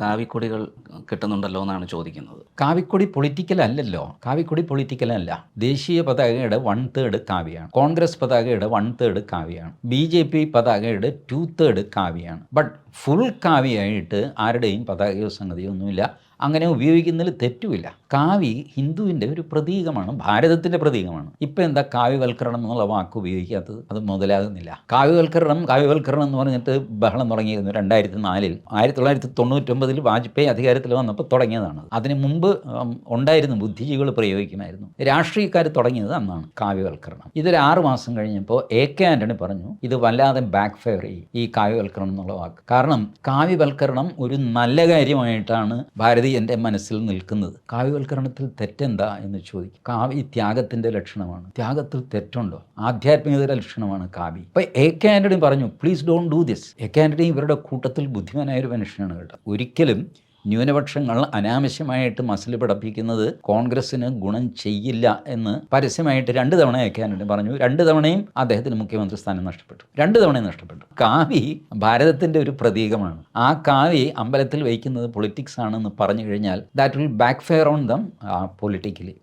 കാവിക്കൊടികൾ കിട്ടുന്നുണ്ടല്ലോ എന്നാണ് ചോദിക്കുന്നത്. കാവിക്കൊടി പൊളിറ്റിക്കൽ അല്ലല്ലോ. കാവിക്കൊടി പൊളിറ്റിക്കൽ അല്ല. ദേശീയ പതാകയുടെ വൺ തേർഡ് കാവ്യാണ്. കോൺഗ്രസ് പതാകയുടെ വൺ തേർഡ് കാവ്യാണ്. ബി ജെ പി പതാകയുടെ ടു തേർഡ് കാവ്യാണ്. ബട്ട് ഫുൾ കാവ്യായിട്ട് ആരുടെയും പതാകയോ സംഗതിയോ ഒന്നുമില്ല. അങ്ങനെ ഉപയോഗിക്കുന്നതിൽ തെറ്റുമില്ല. കാവി ഹിന്ദുവിന്റെ ഒരു പ്രതീകമാണ് ഭാരതത്തിന്റെ പ്രതീകമാണ്. ഇപ്പം എന്താ കാവ്യവൽക്കരണം എന്നുള്ള വാക്ക് ഉപയോഗിക്കാത്തത്? അത് മുതലാകുന്നില്ല. കാവ്യവൽക്കരണം കാവ്യവൽക്കരണം എന്ന് പറഞ്ഞിട്ട് ബഹളം തുടങ്ങിയിരുന്നു രണ്ടായിരത്തി നാലിൽ ആയിരത്തി തൊള്ളായിരത്തി തൊണ്ണൂറ്റൊമ്പതിൽ വാജ്പേയി അധികാരത്തിൽ വന്നപ്പോൾ തുടങ്ങിയതാണ്. അതിന് മുമ്പ് ഉണ്ടായിരുന്നു ബുദ്ധിജീവികൾ പ്രയോഗിക്കുമായിരുന്നു. രാഷ്ട്രീയക്കാർ തുടങ്ങിയത് അന്നാണ് കാവ്യവൽക്കരണം. ഇതൊരു ആറ് മാസം കഴിഞ്ഞപ്പോൾ എ കെ ആന്റണി പറഞ്ഞു ഇത് വല്ലാതെ ബാക്ക് ഫെയർ ചെയ്യും ഈ കാവ്യവൽക്കരണം എന്നുള്ള വാക്ക്. കാരണം കാവ്യവൽക്കരണം ഒരു നല്ല കാര്യമായിട്ടാണ് ഭാരതീയന്റെ മനസ്സിൽ നിൽക്കുന്നത്. കാവ്യവൽക്കരണത്തിൽ തെറ്റെന്താ എന്ന് ചോദിക്കും. കാവ്യ ത്യാഗത്തിന്റെ ലക്ഷണമാണ്. ത്യാഗത്തിൽ തെറ്റുണ്ടോ? ആധ്യാത്മികതയുടെ ലക്ഷണമാണ് കാവ്യ. അപ്പോൾ എ കെ ആന്റണി പറഞ്ഞു please don't do this A K Antony ഇവരുടെ കൂട്ടത്തിൽ ബുദ്ധിമാനായ ഒരു മനുഷ്യനാണ് കേട്ടോ. ഒരിക്കലും ന്യൂനപക്ഷങ്ങൾ അനാവശ്യമായിട്ട് മസിൽ പിടപ്പിക്കുന്നത് കോൺഗ്രസ്സിന് ഗുണം ചെയ്യില്ല എന്ന് പരസ്യമായിട്ട് രണ്ട് തവണ അയക്കാനുണ്ട് പറഞ്ഞു രണ്ട് തവണയും അദ്ദേഹത്തിന് മുഖ്യമന്ത്രി സ്ഥാനം നഷ്ടപ്പെട്ടു. രണ്ട് തവണയും നഷ്ടപ്പെട്ടു. കാവി ഭാരതത്തിന്റെ ഒരു പ്രതീകമാണ്. ആ കാവി അമ്പലത്തിൽ വയ്ക്കുന്നത് പൊളിറ്റിക്സ് ആണെന്ന് പറഞ്ഞു കഴിഞ്ഞാൽ that will backfire on them politically